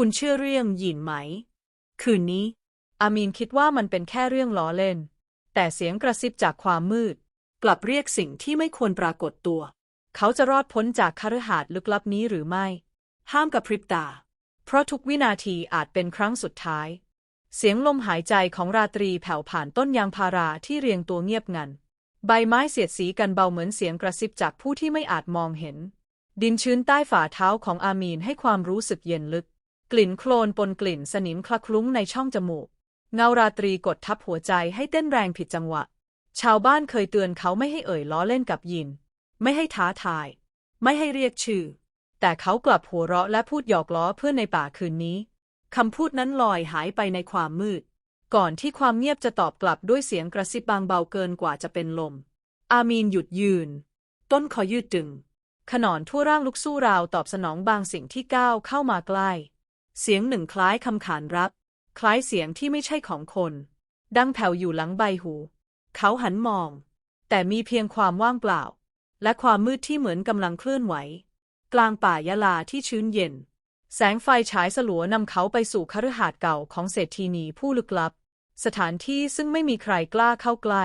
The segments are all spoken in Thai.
คุณเชื่อเรื่องหยินไหม คืนนี้ อามีนคิดว่ามันเป็นแค่เรื่องล้อเล่น แต่เสียงกระซิบจากความมืด กลับเรียกสิ่งที่ไม่ควรปรากฏตัว เขาจะรอดพ้นจากคฤหาสน์ลึกลับนี้หรือไม่ ห้ามกับพริบตา เพราะทุกวินาทีอาจเป็นครั้งสุดท้าย เสียงลมหายใจของราตรีแผ่วผ่านต้นยางพาราที่เรียงตัวเงียบงัน ใบไม้เสียดสีกันเบาเหมือนเสียงกระซิบจากผู้ที่ไม่อาจมองเห็น ดินชื้นใต้ฝ่าเท้าของอามีนให้ความรู้สึกเย็นลึก กลิ่นโคลนปนกลิ่นสนิมคละคลุ้งในช่องจมูก เงาราตรีกดทับหัวใจให้เต้นแรงผิดจังหวะ ชาวบ้านเคยเตือนเขาไม่ให้เอ่ยล้อเล่นกับยิน ไม่ให้ท้าทาย ไม่ให้เรียกชื่อ แต่เขากลับหัวเราะและพูดหยอกล้อเพื่อนในป่าคืนนี้คำพูดนั้นลอยหายไปในความมืด ก่อนที่ความเงียบจะตอบกลับด้วยเสียงกระซิบบางเบาเกินกว่าจะเป็นลม อามีนหยุดยืน ต้นคอยืดตึง ขนอนทั่วร่างลุกสู้ราวตอบสนองบางสิ่งที่ก้าวเข้ามาใกล้ เสียงหนึ่งคล้ายคำขานรับ คล้ายเสียงที่ไม่ใช่ของคน ดังแผ่วอยู่หลังใบหู เขาหันมอง แต่มีเพียงความว่างเปล่า และความมืดที่เหมือนกำลังเคลื่อนไหว กลางป่ายะลาที่ชื้นเย็น แสงไฟฉายสลัวนำเขาไปสู่คฤหาสน์เก่าของเศรษฐีนีผู้ลึกลับ สถานที่ซึ่งไม่มีใครกล้าเข้าใกล้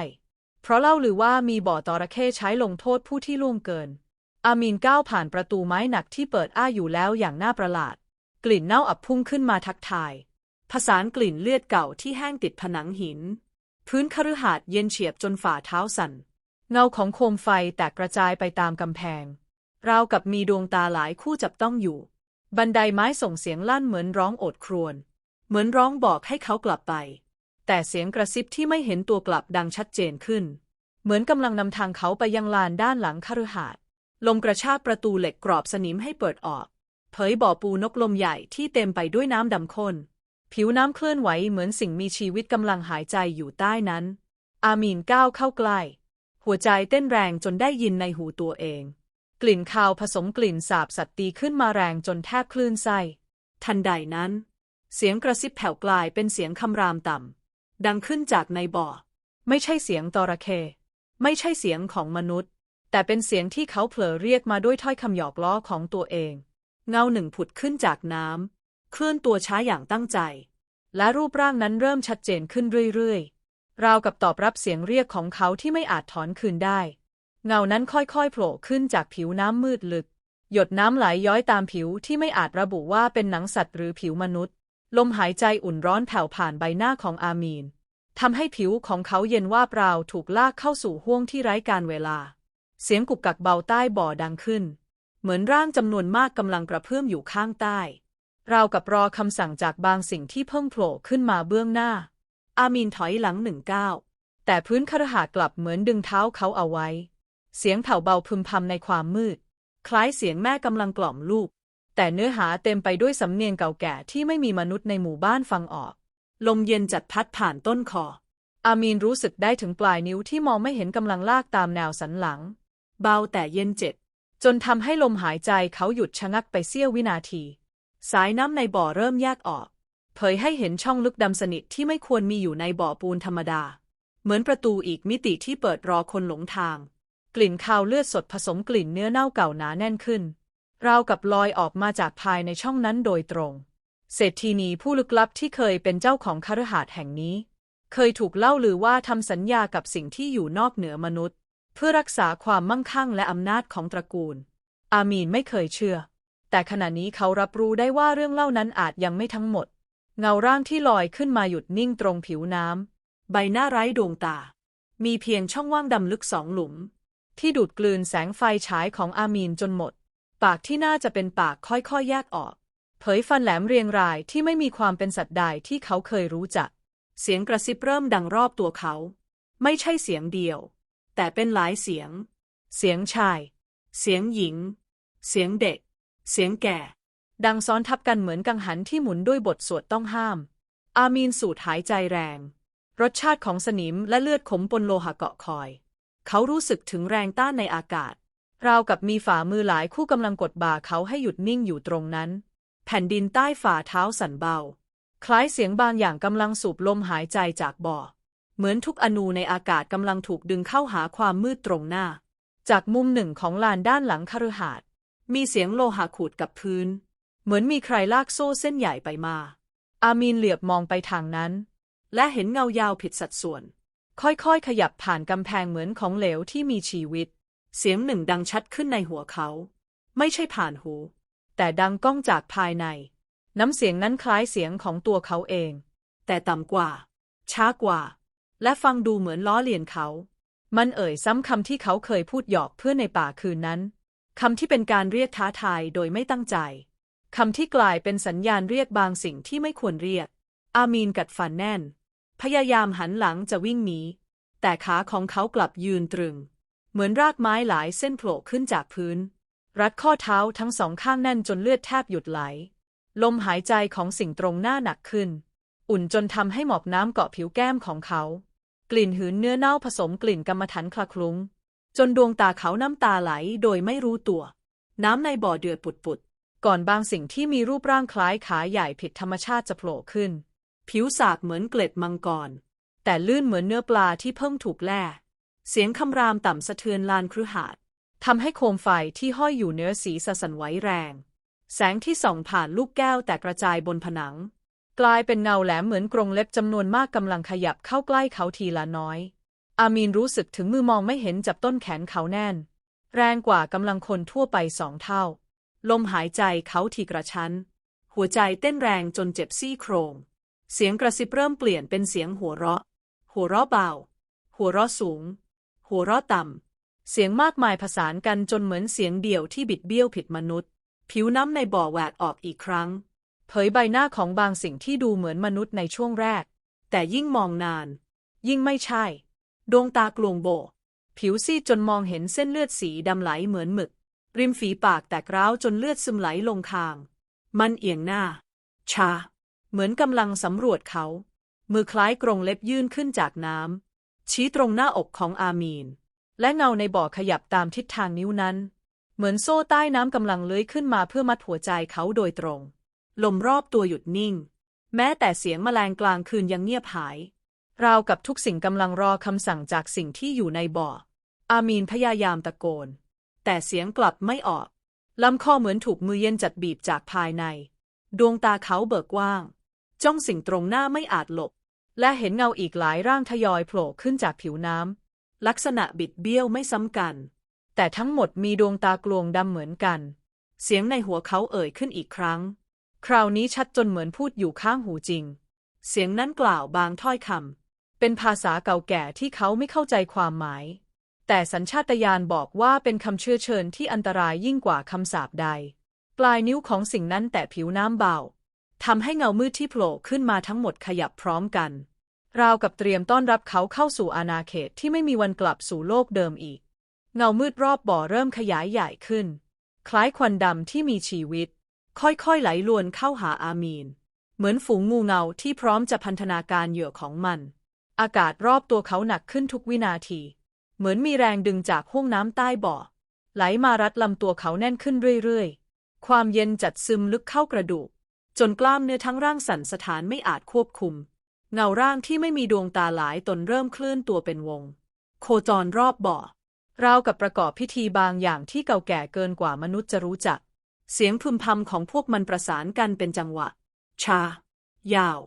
เพราะเล่าหรือว่ามีบ่อตอระเข้ใช้ลงโทษผู้ที่ล่วงเกิน อามีนก้าวผ่านประตูไม้หนักที่เปิดอ้าอยู่แล้วอย่างน่าประหลาด กลิ่นเน่าอับพุ่งขึ้นมาทักทาย ผสานกลิ่นเลือดเก่าที่แห้งติดผนังหิน พื้นคฤหาสน์เย็นเฉียบจนฝ่าเท้าสั่น เงาของโคมไฟแตกกระจายไปตามกำแพง ราวกับมีดวงตาหลายคู่จับต้องอยู่ บันไดไม้ส่งเสียงลั่นเหมือนร้องโอดครวญ เหมือนร้องบอกให้เขากลับไป แต่เสียงกระซิบที่ไม่เห็นตัวกลับดังชัดเจนขึ้น เหมือนกำลังนำทางเขาไปยังลานด้านหลังคฤหาสน์ลมกระชากประตูเหล็กกรอบสนิมให้เปิดออก เผยบ่อปูนกลมใหญ่ที่เต็มไปด้วยน้ำดำข้น ผิวน้ำเคลื่อนไหวเหมือนสิ่งมีชีวิตกำลังหายใจอยู่ใต้นั้น อามีนก้าวเข้าใกล้ หัวใจเต้นแรงจนได้ยินในหูตัวเอง กลิ่นคาวผสมกลิ่นสาบสัตว์ตีขึ้นมาแรงจนแทบคลื่นไส้ ทันใดนั้น เสียงกระซิบแผ่วกลายเป็นเสียงคำรามต่ำ ดังขึ้นจากในบ่อ ไม่ใช่เสียงตอระเค ไม่ใช่เสียงของมนุษย์ แต่เป็นเสียงที่เขาเผลอเรียกมาด้วยถ้อยคำหยอกล้อของตัวเอง เงาหนึ่งผุดขึ้นจากน้ำเคลื่อนตัวช้าอย่างตั้งใจ และรูปร่างนั้นเริ่มชัดเจนขึ้นเรื่อยๆ ราวกับตอบรับเสียงเรียกของเขาที่ไม่อาจถอนคืนได้ เงานั้นค่อยๆโผล่ขึ้นจากผิวน้ำมืดลึก หยดน้ำไหลย้อยตามผิวที่ไม่อาจระบุว่าเป็นหนังสัตว์หรือผิวมนุษย์ ลมหายใจอุ่นร้อนแผ่วผ่านใบหน้าของอามีนทำให้ผิวของเขาเย็นว่าเปล่าถูกลากเข้าสู่ห้วงที่ไร้การเวลา เสียงกุกกักเบาใต้บ่อดังขึ้น เหมือนร่างจำนวนมากกำลังกระเพื่อมอยู่ข้างใต้ราวกับรอคำสั่งจากบางสิ่งที่เพิ่งโผล่ขึ้นมาเบื้องหน้า อามีนถอยหลังหนึ่งก้าวแต่พื้นคฤหากลับเหมือนดึงเท้าเขาเอาไว้ เสียงแผ่วเบาพึมพำในความมืด คล้ายเสียงแม่กำลังกล่อมลูก แต่เนื้อหาเต็มไปด้วยสำเนียงเก่าแก่ที่ไม่มีมนุษย์ในหมู่บ้านฟังออก ลมเย็นจัดพัดผ่านต้นคอ อามีนรู้สึกได้ถึงปลายนิ้วที่มองไม่เห็นกำลังลากตามแนวสันหลัง เบาแต่เย็นเจ็ด จนทำให้ลมหายใจเขาหยุดชะงักไปเสี้ยววินาที สายน้ำในบ่อเริ่มแยกออก เผยให้เห็นช่องลึกดำสนิทที่ไม่ควรมีอยู่ในบ่อปูนธรรมดา เหมือนประตูอีกมิติที่เปิดรอคนหลงทาง กลิ่นคาวเลือดสดผสมกลิ่นเนื้อเน่าเก่าหนาแน่นขึ้น ราวกับลอยออกมาจากภายในช่องนั้นโดยตรง เศรษฐีนีผู้ลึกลับที่เคยเป็นเจ้าของคฤหาสน์แห่งนี้ เคยถูกเล่าลือว่าทำสัญญากับสิ่งที่อยู่นอกเหนือมนุษย์ เพื่อรักษาความมั่งคั่งและอำนาจของตระกูล อามีนไม่เคยเชื่อ แต่ขณะนี้เขารับรู้ได้ว่าเรื่องเล่านั้นอาจยังไม่ทั้งหมด เงาร่างที่ลอยขึ้นมาหยุดนิ่งตรงผิวน้ำ ใบหน้าไร้ดวงตา มีเพียงช่องว่างดำลึกสองหลุม ที่ดูดกลืนแสงไฟฉายของอามีนจนหมด ปากที่น่าจะเป็นปากค่อยๆแยกออก เผยฟันแหลมเรียงรายที่ไม่มีความเป็นสัตว์ใดที่เขาเคยรู้จัก เสียงกระซิบเริ่มดังรอบตัวเขา ไม่ใช่เสียงเดียว แต่เป็นหลายเสียง เสียงชาย เสียงหญิง เสียงเด็ก เสียงแก่ ดังซ้อนทับกันเหมือนกังหันที่หมุนด้วยบทสวดต้องห้าม อามีนสูดหายใจแรง รสชาติของสนิมและเลือดขมปนโลหะเกาะคอย เขารู้สึกถึงแรงต้านในอากาศ ราวกับมีฝ่ามือหลายคู่กำลังกดบ่าเขาให้หยุดนิ่งอยู่ตรงนั้น แผ่นดินใต้ฝ่าเท้าสั่นเบา คล้ายเสียงบางอย่างกำลังสูบลมหายใจจากบ่อ เหมือนทุกอนูในอากาศกำลังถูกดึงเข้าหาความมืดตรงหน้า จากมุมหนึ่งของลานด้านหลังคฤหาสน์มีเสียงโลหะขูดกับพื้น เหมือนมีใครลากโซ่เส้นใหญ่ไปมา อามีนเหลือบมองไปทางนั้น และเห็นเงายาวผิดสัดส่วน ค่อยๆ ขยับผ่านกำแพงเหมือนของเหลวที่มีชีวิต เสียงหนึ่งดังชัดขึ้นในหัวเขา ไม่ใช่ผ่านหู แต่ดังก้องจากภายใน น้ำเสียงนั้นคล้ายเสียงของตัวเขาเอง แต่ต่ำกว่า ช้ากว่า และฟังดูเหมือนล้อเลียนเขา มันเอ่ยซ้ำคำที่เขาเคยพูดหยอกเพื่อนในป่าคืนนั้น คำที่เป็นการเรียกท้าทายโดยไม่ตั้งใจ คำที่กลายเป็นสัญญาณเรียกบางสิ่งที่ไม่ควรเรียก อามีนกัดฟันแน่น พยายามหันหลังจะวิ่งหนี แต่ขาของเขากลับยืนตรึง เหมือนรากไม้หลายเส้นโผล่ขึ้นจากพื้น รัดข้อเท้าทั้งสองข้างแน่นจนเลือดแทบหยุดไหล ลมหายใจของสิ่งตรงหน้าหนักขึ้น อุ่นจนทำให้หมอกน้ำเกาะผิวแก้มของเขา กลิ่นหืนเนื้อเน่าผสมกลิ่นกรรมฐานคละคลุ้ง จนดวงตาเขาน้ำตาไหลโดยไม่รู้ตัว น้ำในบ่อเดือดปุดๆก่อนบางสิ่งที่มีรูปร่างคล้ายขาใหญ่ผิดธรรมชาติจะโผล่ขึ้น ผิวสากเหมือนเกล็ดมังกร แต่ลื่นเหมือนเนื้อปลาที่เพิ่งถูกแล่เสียงคำรามต่ำสะเทือนลานคฤหาสน์ทำให้โคมไฟที่ห้อยอยู่เนื้อสีสะสันไหวแรง แสงที่ส่องผ่านลูกแก้วแตกกระจายบนผนัง กลายเป็นเงาแหลมเหมือนกรงเล็บจำนวนมากกำลังขยับเข้าใกล้เขาทีละน้อย อามีนรู้สึกถึงมือมองไม่เห็นจับต้นแขนเขาแน่น แรงกว่ากำลังคนทั่วไปสองเท่า ลมหายใจเขาทีกระชั้น หัวใจเต้นแรงจนเจ็บซี่โครง เสียงกระซิบเริ่มเปลี่ยนเป็นเสียงหัวเราะ หัวเราะเบา หัวเราะสูง หัวเราะต่ำ เสียงมากมายผสานกันจนเหมือนเสียงเดี่ยวที่บิดเบี้ยวผิดมนุษย์ ผิวน้ำในบ่อแหวกออกอีกครั้ง เผยใบหน้าของบางสิ่งที่ดูเหมือนมนุษย์ในช่วงแรก แต่ยิ่งมองนาน ยิ่งไม่ใช่ ดวงตากลวงโบ ผิวซีดจนมองเห็นเส้นเลือดสีดำไหลเหมือนหมึก ริมฝีปากแตกร้าวจนเลือดซึมไหลลงคาง มันเอียงหน้า ชา เหมือนกำลังสำรวจเขา มือคล้ายกรงเล็บยื่นขึ้นจากน้ำชี้ตรงหน้าอกของอามีน และเงาในบ่อขยับตามทิศทางนิ้วนั้น เหมือนโซ่ใต้น้ำกำลังเลื้อยขึ้นมาเพื่อมัดหัวใจเขาโดยตรง ลมรอบตัวหยุดนิ่ง แม้แต่เสียงแมลงกลางคืนยังเงียบหาย ราวกับทุกสิ่งกำลังรอคำสั่งจากสิ่งที่อยู่ในบ่อ อามีนพยายามตะโกน แต่เสียงกลับไม่ออกลำคอเหมือนถูกมือเย็นจัดบีบจากภายใน ดวงตาเขาเบิกกว้าง จ้องสิ่งตรงหน้าไม่อาจหลบ และเห็นเงาอีกหลายร่างทยอยโผล่ขึ้นจากผิวน้ำลักษณะบิดเบี้ยวไม่ซ้ำกัน แต่ทั้งหมดมีดวงตากลวงดำเหมือนกัน เสียงในหัวเขาเอ่ยขึ้นอีกครั้ง คราวนี้ชัดจนเหมือนพูดอยู่ข้างหูจริง เสียงนั้นกล่าวบางถ้อยคำ เป็นภาษาเก่าแก่ที่เขาไม่เข้าใจความหมาย แต่สัญชาตญาณบอกว่าเป็นคำเชื้อเชิญที่อันตรายยิ่งกว่าคำสาปใด ปลายนิ้วของสิ่งนั้นแตะผิวน้ำเบาทำให้เงามืดที่โผล่ขึ้นมาทั้งหมดขยับพร้อมกัน ราวกับเตรียมต้อนรับเขาเข้าสู่อาณาเขตที่ไม่มีวันกลับสู่โลกเดิมอีก เงามืดรอบบ่อเริ่มขยายใหญ่ขึ้น คล้ายควันดำที่มีชีวิต ค่อยๆไหลลวนเข้าหาอามีน เหมือนฝูงงูเงาที่พร้อมจะพันธนาการเหยื่อของมัน อากาศรอบตัวเขาหนักขึ้นทุกวินาที เหมือนมีแรงดึงจากห้วงน้ำใต้บ่อ ไหลมารัดลำตัวเขาแน่นขึ้นเรื่อยๆ ความเย็นจัดซึมลึกเข้ากระดูก จนกล้ามเนื้อทั้งร่างสั่นสะท้านไม่อาจควบคุม เงาร่างที่ไม่มีดวงตาหลายตนเริ่มเคลื่อนตัวเป็นวง โคจรรอบบ่อราวกับประกอบพิธีบางอย่างที่เก่าแก่เกินกว่ามนุษย์จะรู้จัก เสียงพึมพำของพวกมันประสานกันเป็นจังหวะ ชา ยาว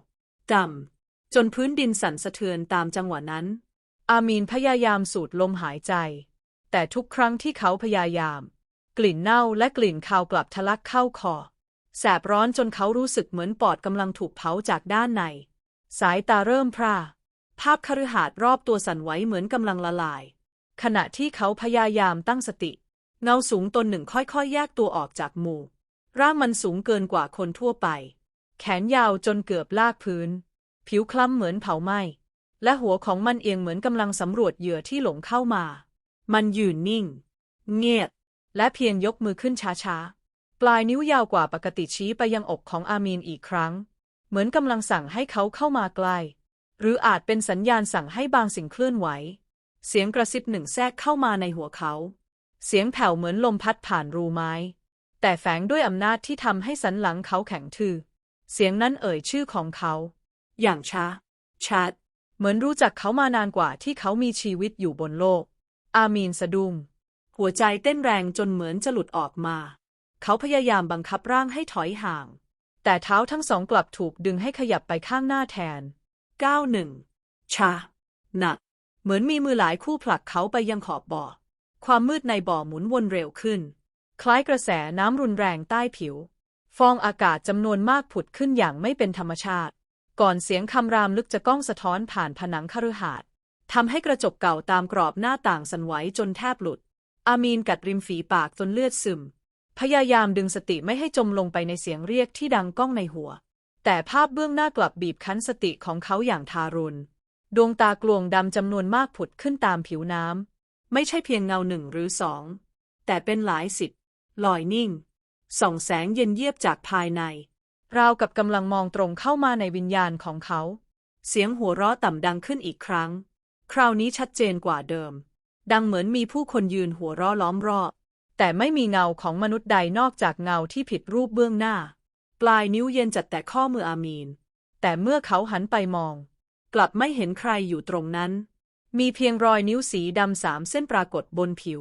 ดำจนพื้นดินสั่นสะเทือนตามจังหวะนั้น อามีนพยายามสูดลมหายใจ แต่ทุกครั้งที่เขาพยายาม กลิ่นเน่าและกลิ่นคาวกลับทะลักเข้าคอ แสบร้อนจนเขารู้สึกเหมือนปอดกำลังถูกเผาจากด้านใน สายตาเริ่มพร่า ภาพคฤหาสน์รอบตัวสั่นไหวเหมือนกำลังละลาย ขณะที่เขาพยายามตั้งสติ เงาสูงตนหนึ่งค่อยๆ แยกตัวออกจากหมู่ ร่างมันสูงเกินกว่าคนทั่วไป แขนยาวจนเกือบลากพื้น ผิวคล้ำเหมือนเผาไหม้ และหัวของมันเอียงเหมือนกำลังสำรวจเหยื่อที่หลงเข้ามา มันยืนนิ่ง เงียบ และเพียงยกมือขึ้นช้าๆ ปลายนิ้วยาวกว่าปกติชี้ไปยังอกของอามีนอีกครั้ง เหมือนกำลังสั่งให้เขาเข้ามาใกล้ หรืออาจเป็นสัญญาณสั่งให้บางสิ่งเคลื่อนไหว เสียงกระซิบหนึ่งแทรกเข้ามาในหัวเขา เสียงแผ่วเหมือนลมพัดผ่านรูไม้ แต่แฝงด้วยอำนาจที่ทำให้สันหลังเขาแข็งทื่อ เสียงนั้นเอ่ยชื่อของเขา อย่างช้า ชัด เหมือนรู้จักเขามานานกว่าที่เขามีชีวิตอยู่บนโลก อามีนสะดุ้งหัวใจเต้นแรงจนเหมือนจะหลุดออกมา เขาพยายามบังคับร่างให้ถอยห่าง แต่เท้าทั้งสองกลับถูกดึงให้ขยับไปข้างหน้าแทนก้าวหนึ่งชาหนัก เหมือนมีมือหลายคู่ผลักเขาไปยังขอบบ่อ ความมืดในบ่อหมุนวนเร็วขึ้น คล้ายกระแสน้ำรุนแรงใต้ผิว ฟองอากาศจำนวนมากผุดขึ้นอย่างไม่เป็นธรรมชาติ ก่อนเสียงคำรามลึกจะก้องสะท้อนผ่านผนังคฤหาสน์ทำให้กระจกเก่าตามกรอบหน้าต่างสั่นไหวจนแทบหลุด อามีนกัดริมฝีปากจนเลือดซึม พยายามดึงสติไม่ให้จมลงไปในเสียงเรียกที่ดังก้องในหัว แต่ภาพเบื้องหน้ากลับบีบคั้นสติของเขาอย่างทารุณ ดวงตากลวงดำจำนวนมากผุดขึ้นตามผิวน้ำ ไม่ใช่เพียงเงาหนึ่งหรือสอง แต่เป็นหลายสิบลอยนิ่ง ส่องแสงเย็นเยียบจากภายใน ราวกับกำลังมองตรงเข้ามาในวิญญาณของเขา เสียงหัวเราะต่ำดังขึ้นอีกครั้ง คราวนี้ชัดเจนกว่าเดิม ดังเหมือนมีผู้คนยืนหัวเราะล้อมรอบ แต่ไม่มีเงาของมนุษย์ใดนอกจากเงาที่ผิดรูปเบื้องหน้า ปลายนิ้วเย็นจัดแต่ข้อมืออามีน แต่เมื่อเขาหันไปมอง กลับไม่เห็นใครอยู่ตรงนั้น มีเพียงรอยนิ้วสีดำสามเส้นปรากฏบนผิว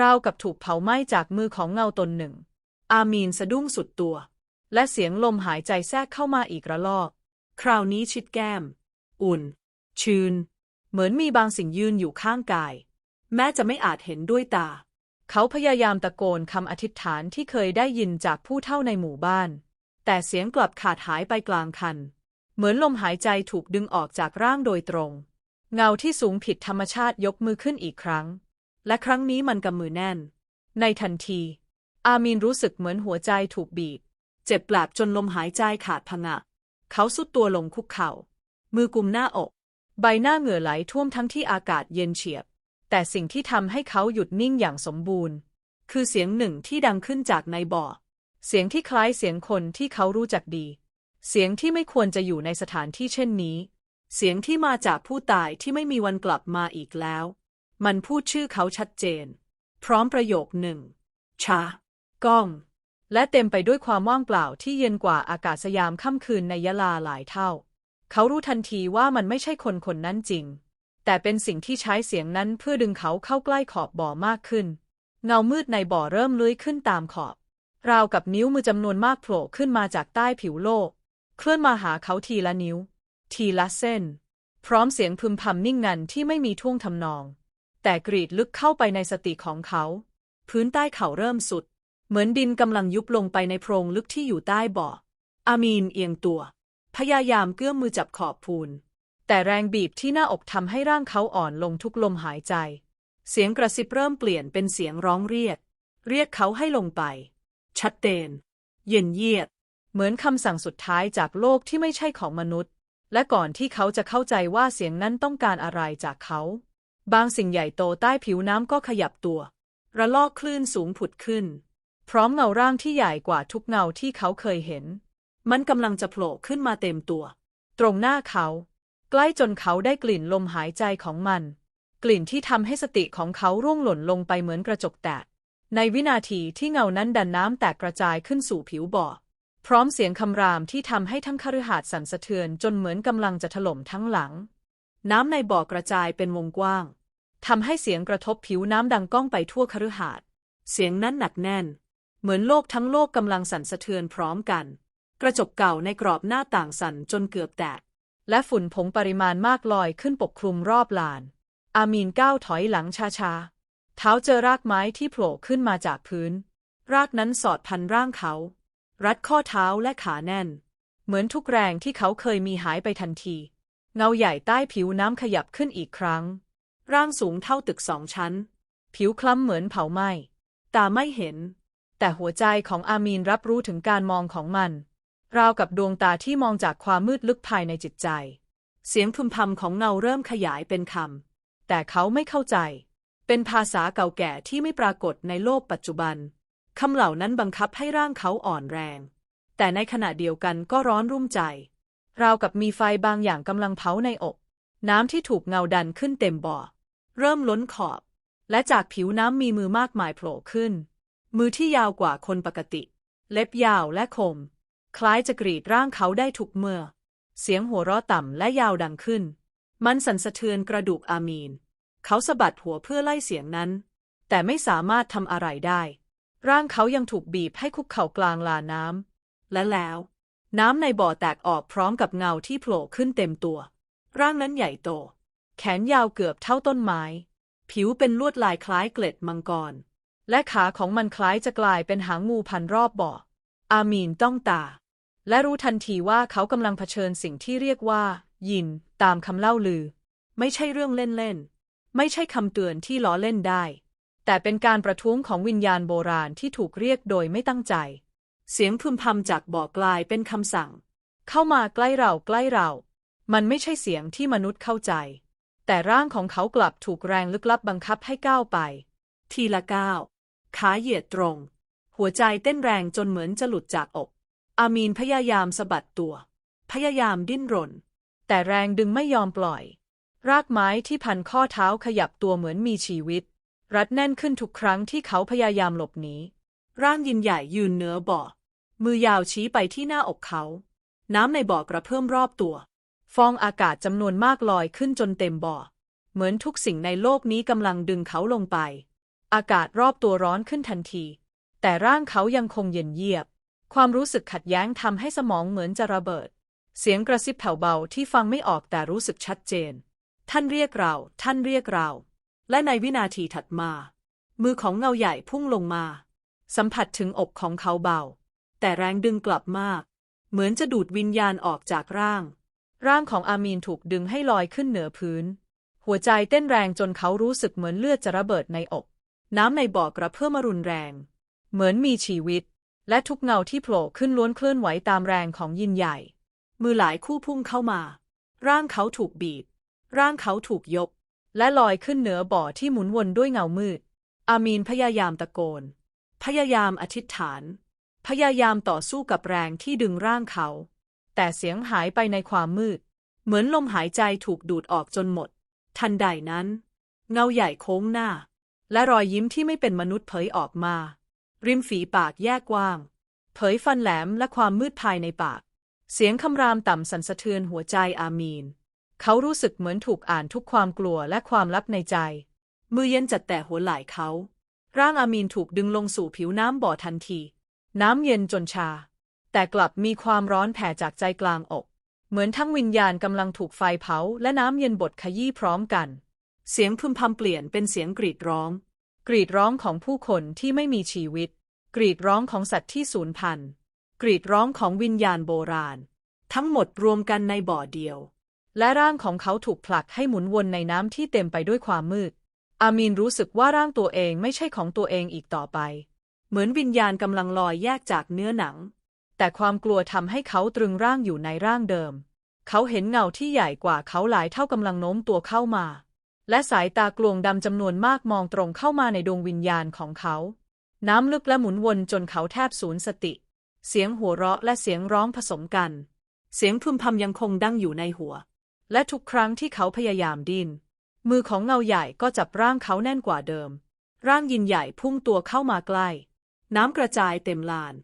ราวกับถูกเผาไหม้จากมือของเงาตนหนึ่ง อามีนสะดุ้งสุดตัว และเสียงลมหายใจแทรกเข้ามาอีกระลอก คราวนี้ชิดแก้ม อุ่น ชื้น เหมือนมีบางสิ่งยืนอยู่ข้างกาย แม้จะไม่อาจเห็นด้วยตา เขาพยายามตะโกนคำอธิษฐานที่เคยได้ยินจากผู้เฒ่าในหมู่บ้าน แต่เสียงกลับขาดหายไปกลางคัน เหมือนลมหายใจถูกดึงออกจากร่างโดยตรง เงาที่สูงผิดธรรมชาติยกมือขึ้นอีกครั้ง และครั้งนี้มันกำมือแน่น ในทันที อามีนรู้สึกเหมือนหัวใจถูกบีบ เจ็บแปลบจนลมหายใจขาดพงะ เขาสุดตัวลงคุกเข่า มือกุมหน้าอก ใบหน้าเหงื่อไหลท่วมทั้งที่อากาศเย็นเฉียบ แต่สิ่งที่ทำให้เขาหยุดนิ่งอย่างสมบูรณ์ คือเสียงหนึ่งที่ดังขึ้นจากในบ่อ เสียงที่คล้ายเสียงคนที่เขารู้จักดี เสียงที่ไม่ควรจะอยู่ในสถานที่เช่นนี้ เสียงที่มาจากผู้ตายที่ไม่มีวันกลับมาอีกแล้ว มันพูดชื่อเขาชัดเจน พร้อมประโยคหนึ่งชา ก้อง และเต็มไปด้วยความว่างเปล่าที่เย็นกว่าอากาศยามค่ำคืนในยะลาหลายเท่า เขารู้ทันทีว่ามันไม่ใช่คนคนนั้นจริง แต่เป็นสิ่งที่ใช้เสียงนั้นเพื่อดึงเขาเข้าใกล้ขอบบ่อมากขึ้น เงามืดในบ่อเริ่มเลื้อยขึ้นตามขอบ ราวกับนิ้วมือจำนวนมากโผล่ขึ้นมาจากใต้ผิวโลก เคลื่อนมาหาเขาทีละนิ้ว ทีละเส้น พร้อมเสียงพึมพำนิ่งงันที่ไม่มีท่วงทำนอง แต่กรีดลึกเข้าไปในสติของเขา พื้นใต้เขาเริ่มสุด เหมือนดินกำลังยุบลงไปในโพรงลึกที่อยู่ใต้บ่อ อามีนเอียงตัว พยายามเกื้อมมือจับขอบพูน แต่แรงบีบที่หน้าอกทำให้ร่างเขาอ่อนลงทุกลมหายใจ เสียงกระซิบเริ่มเปลี่ยนเป็นเสียงร้องเรียก เรียกเขาให้ลงไป ชัดเจน เย็นเยียด เหมือนคำสั่งสุดท้ายจากโลกที่ไม่ใช่ของมนุษย์ และก่อนที่เขาจะเข้าใจว่าเสียงนั้นต้องการอะไรจากเขา บางสิ่งใหญ่โตใต้ผิวน้ำก็ขยับตัว ระลอกคลื่นสูงผุดขึ้น พร้อมเงาร่างที่ใหญ่กว่าทุกเงาที่เขาเคยเห็น มันกำลังจะโผล่ขึ้นมาเต็มตัว ตรงหน้าเขา ใกล้จนเขาได้กลิ่นลมหายใจของมัน กลิ่นที่ทำให้สติของเขาร่วงหล่นลงไปเหมือนกระจกแตกในวินาทีที่เงานั้นดันน้ำแตกกระจายขึ้นสู่ผิวบ่อ พร้อมเสียงคำรามที่ทำให้ทั้งคฤหาสน์สั่นสะเทือนจนเหมือนกำลังจะถล่มทั้งหลัง น้ำในบ่อกระจายเป็นวงกว้างทำให้เสียงกระทบผิวน้ำดังก้องไปทั่วคฤหาสน์เสียงนั้นหนักแน่น เหมือนโลกทั้งโลกกำลังสั่นสะเทือนพร้อมกัน กระจกเก่าในกรอบหน้าต่างสั่นจนเกือบแตก และฝุ่นผงปริมาณมากลอยขึ้นปกคลุมรอบลาน อามีนก้าวถอยหลังช้าๆ เท้าเจอรากไม้ที่โผล่ขึ้นมาจากพื้น รากนั้นสอดพันร่างเขา รัดข้อเท้าและขาแน่น เหมือนทุกแรงที่เขาเคยมีหายไปทันที เงาใหญ่ใต้ผิวน้ำขยับขึ้นอีกครั้ง ร่างสูงเท่าตึกสองชั้น ผิวคล้ำเหมือนเผาไหม้ ตาไม่เห็น แต่หัวใจของอามีนรับรู้ถึงการมองของมัน ราวกับดวงตาที่มองจากความมืดลึกภายในจิตใจ เสียงพึมพำของเงาเริ่มขยายเป็นคำแต่เขาไม่เข้าใจ เป็นภาษาเก่าแก่ที่ไม่ปรากฏในโลกปัจจุบัน คำเหล่านั้นบังคับให้ร่างเขาอ่อนแรง แต่ในขณะเดียวกันก็ร้อนรุ่มใจ ราวกับมีไฟบางอย่างกำลังเผาในอก น้ำที่ถูกเงาดันขึ้นเต็มบ่อ เริ่มล้นขอบ และจากผิวน้ำมีมือมากมายโผล่ขึ้น มือที่ยาวกว่าคนปกติ เล็บยาวและคม คล้ายจะกรีดร่างเขาได้ทุกเมื่อ เสียงหัวเราะต่ำและยาวดังขึ้น มันสั่นสะเทือนกระดูกอามีน เขาสะบัดหัวเพื่อไล่เสียงนั้น แต่ไม่สามารถทำอะไรได้ ร่างเขายังถูกบีบให้คุกเข่ากลางลาน้ำ และแล้ว น้ำในบ่อแตกออกพร้อมกับเงาที่โผล่ขึ้นเต็มตัว ร่างนั้นใหญ่โต แขนยาวเกือบเท่าต้นไม้ ผิวเป็นลวดลายคล้ายเกล็ดมังกร และขาของมันคล้ายจะกลายเป็นหางงูพันรอบบ่อ อามีนต้องตา และรู้ทันทีว่าเขากำลังเผชิญสิ่งที่เรียกว่า ยิน ตามคำเล่าลือ ไม่ใช่เรื่องเล่นๆ ไม่ใช่คำเตือนที่ล้อเล่นได้ แต่เป็นการประท้วงของวิญญาณโบราณที่ถูกเรียกโดยไม่ตั้งใจ เสียงพึมพำจากบ่อกลายเป็นคำสั่ง เข้ามาใกล้เราใกล้เรา มันไม่ใช่เสียงที่มนุษย์เข้าใจ แต่ร่างของเขากลับถูกแรงลึกลับบังคับให้ก้าวไป ทีละก้าวขาเหยียดตรง หัวใจเต้นแรงจนเหมือนจะหลุดจากอก อามีนพยายามสะบัดตัว พยายามดิ้นรน แต่แรงดึงไม่ยอมปล่อย รากไม้ที่พันข้อเท้าขยับตัวเหมือนมีชีวิต รัดแน่นขึ้นทุกครั้งที่เขาพยายามหลบหนี ร่างยินใหญ่ยืนเหนือบ่อ มือยาวชี้ไปที่หน้าอกเขา น้ำในบ่อกระเพิ่มรอบตัว ฟองอากาศจำนวนมากลอยขึ้นจนเต็มบ่อ เหมือนทุกสิ่งในโลกนี้กำลังดึงเขาลงไป อากาศรอบตัวร้อนขึ้นทันที แต่ร่างเขายังคงเย็นเยียบ ความรู้สึกขัดแย้งทำให้สมองเหมือนจะระเบิด เสียงกระซิบแผ่วเบาที่ฟังไม่ออกแต่รู้สึกชัดเจน ท่านเรียกเรา ท่านเรียกเรา และในวินาทีถัดมา มือของเงาใหญ่พุ่งลงมา สัมผัสถึงอกของเขาเบา แต่แรงดึงกลับมาก เหมือนจะดูดวิญญาณออกจากร่าง ร่างของอามีนถูกดึงให้ลอยขึ้นเหนือพื้น หัวใจเต้นแรงจนเขารู้สึกเหมือนเลือดจะระเบิดในอก น้ำในบ่อกระเพื่อมรุนแรง เหมือนมีชีวิต และทุกเงาที่โผล่ขึ้นล้วนเคลื่อนไหวตามแรงของยินใหญ่ มือหลายคู่พุ่งเข้ามา ร่างเขาถูกบีบ ร่างเขาถูกยก และลอยขึ้นเหนือบ่อที่หมุนวนด้วยเงามืด อามีนพยายามตะโกน พยายามอธิษฐาน พยายามต่อสู้กับแรงที่ดึงร่างเขา แต่เสียงหายไปในความมืด เหมือนลมหายใจถูกดูดออกจนหมด ทันใดนั้น เงาใหญ่โค้งหน้า และรอยยิ้มที่ไม่เป็นมนุษย์เผยออกมา ริมฝีปากแยกกว้าง เผยฟันแหลมและความมืดภายในปาก เสียงคำรามต่ำสั่นสะเทือนหัวใจอามีน เขารู้สึกเหมือนถูกอ่านทุกความกลัวและความลับในใจ มือเย็นจัดแต่หัวไหล่เขา ร่างอามีนถูกดึงลงสู่ผิวน้ำบ่อทันที น้ำเย็นจนชา แต่กลับมีความร้อนแผ่จากใจกลางอก เหมือนทั้งวิญญาณกำลังถูกไฟเผา และน้ำเย็นบดขยี้พร้อมกัน เสียงพึมพำเปลี่ยนเป็นเสียงกรีดร้อง กรีดร้องของผู้คนที่ไม่มีชีวิต กรีดร้องของสัตว์ที่สูญพันธุ์ กรีดร้องของวิญญาณโบราณ ทั้งหมดรวมกันในบ่อเดียว และร่างของเขาถูกผลักให้หมุนวนในน้ำที่เต็มไปด้วยความมืด อามีนรู้สึกว่าร่างตัวเองไม่ใช่ของตัวเองอีกต่อไป เหมือนวิญญาณกำลังลอยแยกจากเนื้อหนัง แต่ความกลัวทำให้เขาตรึงร่างอยู่ในร่างเดิม เขาเห็นเงาที่ใหญ่กว่าเขาหลายเท่ากำลังโน้มตัวเข้ามา และสายตากลวงดำจำนวนมากมองตรงเข้ามาในดวงวิญญาณของเขา น้ำลึกและหมุนวนจนเขาแทบสูญสติ เสียงหัวเราะและเสียงร้องผสมกัน เสียงพึมพำยังคงดังอยู่ในหัว และทุกครั้งที่เขาพยายามดิ้น มือของเงาใหญ่ก็จับร่างเขาแน่นกว่าเดิม ร่างยินใหญ่พุ่งตัวเข้ามาใกล้ น้ำกระจายเต็มลาน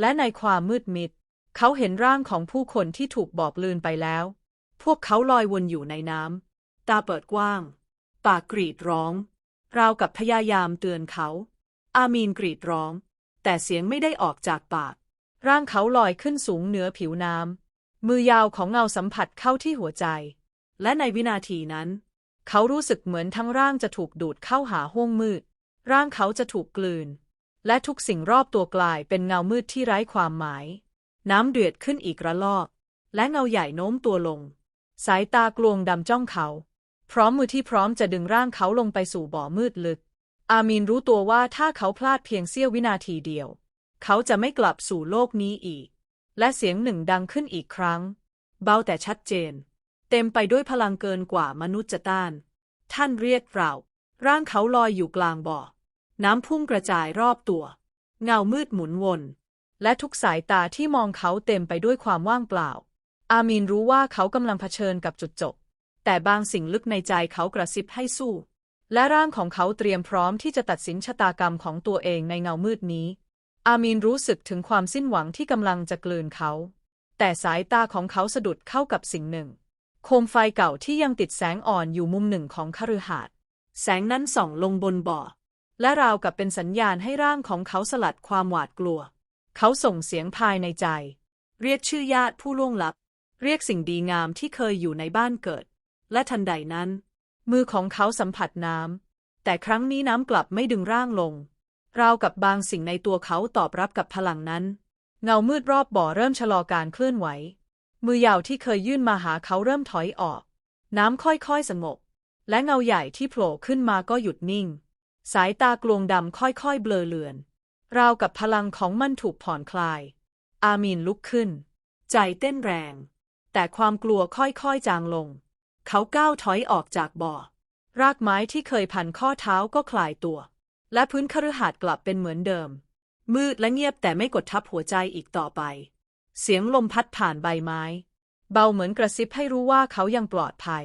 และในความมืดมิด เขาเห็นร่างของผู้คนที่ถูกบอบลืนไปแล้ว พวกเขาลอยวนอยู่ในน้ำ ตาเปิดกว้าง ปากกรีดร้อง ราวกับพยายามเตือนเขา อามีนกรีดร้อง แต่เสียงไม่ได้ออกจากปาก ร่างเขาลอยขึ้นสูงเหนือผิวน้ำ มือยาวของเงาสัมผัสเข้าที่หัวใจ และในวินาทีนั้น เขารู้สึกเหมือนทั้งร่างจะถูกดูดเข้าหาห้วงมืด ร่างเขาจะถูกกลืน และทุกสิ่งรอบตัวกลายเป็นเงามืดที่ไร้ความหมาย น้ำเดือดขึ้นอีกระลอก และเงาใหญ่โน้มตัวลง สายตากลวงดำจ้องเขา พร้อมมือที่พร้อมจะดึงร่างเขาลงไปสู่บ่อมืดลึก อามีนรู้ตัวว่าถ้าเขาพลาดเพียงเสี้ยววินาทีเดียว เขาจะไม่กลับสู่โลกนี้อีก และเสียงหนึ่งดังขึ้นอีกครั้ง เบาแต่ชัดเจน เต็มไปด้วยพลังเกินกว่ามนุษย์จะต้าน ท่านเรียกเรา ร่างเขาลอยอยู่กลางบ่อ น้ำพุ่งกระจายรอบตัว เงามืดหมุนวน และทุกสายตาที่มองเขาเต็มไปด้วยความว่างเปล่า อามีนรู้ว่าเขากำลังเผชิญกับจุดจบ แต่บางสิ่งลึกในใจเขากระซิบให้สู้ และร่างของเขาเตรียมพร้อมที่จะตัดสินชะตากรรมของตัวเองในเงามืดนี้ อามีนรู้สึกถึงความสิ้นหวังที่กำลังจะกลืนเขา แต่สายตาของเขาสะดุดเข้ากับสิ่งหนึ่ง โคมไฟเก่าที่ยังติดแสงอ่อนอยู่มุมหนึ่งของคฤหาสน์แสงนั้นส่องลงบนบ่อ และราวกับเป็นสัญญาณให้ร่างของเขาสลัดความหวาดกลัว เขาส่งเสียงภายในใจ เรียกชื่อญาติผู้ล่วงลับ เรียกสิ่งดีงามที่เคยอยู่ในบ้านเกิด และทันใดนั้น มือของเขาสัมผัสน้ำแต่ครั้งนี้น้ำกลับไม่ดึงร่างลง ราวกับบางสิ่งในตัวเขาตอบรับกับพลังนั้น เงามืดรอบบ่อเริ่มชะลอการเคลื่อนไหว มือยาวที่เคยยื่นมาหาเขาเริ่มถอยออก น้ำค่อยๆสงบ และเงาใหญ่ที่โผล่ขึ้นมาก็หยุดนิ่ง สายตากลวงดำค่อยๆเบลอเลือน ราวกับพลังของมันถูกผ่อนคลาย อามีนลุกขึ้น ใจเต้นแรง แต่ความกลัวค่อยๆจางลง เขาก้าวถอยออกจากบ่อ รากไม้ที่เคยพันข้อเท้าก็คลายตัว และพื้นคฤหาสน์กลับเป็นเหมือนเดิม มืดและเงียบแต่ไม่กดทับหัวใจอีกต่อไป เสียงลมพัดผ่านใบไม้ เบาเหมือนกระซิบให้รู้ว่าเขายังปลอดภัย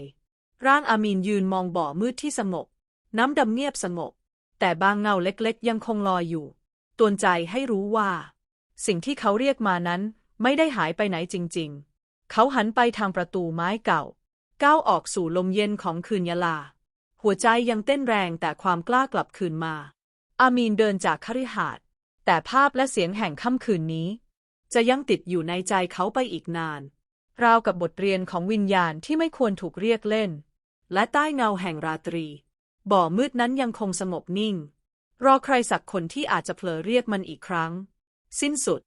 ร่างอามีนยืนมองบ่อมืดที่สงบน้ำดำเงียบสงบ แต่บางเงาเล็กๆ ยังคงลอยอยู่ตวนใจให้รู้ว่า สิ่งที่เขาเรียกมานั้นไม่ได้หายไปไหนจริง ๆ เขาหันไปทางประตูไม้เก่า ก้าวออกสู่ลมเย็นของคืนยลา หัวใจยังเต้นแรงแต่ความกล้ากลับคืนมา อามีนเดินจากคฤหาสน์แต่ภาพและเสียงแห่งค่ำคืนนี้ จะยังติดอยู่ในใจเขาไปอีกนาน ราวกับบทเรียนของวิญญาณที่ไม่ควรถูกเรียกเล่น และใต้เงาแห่งราตรี บ่อมืดนั้นยังคงสงบนิ่ง รอใครสักคนที่อาจจะเผลอเรียกมันอีกครั้ง สิ้นสุด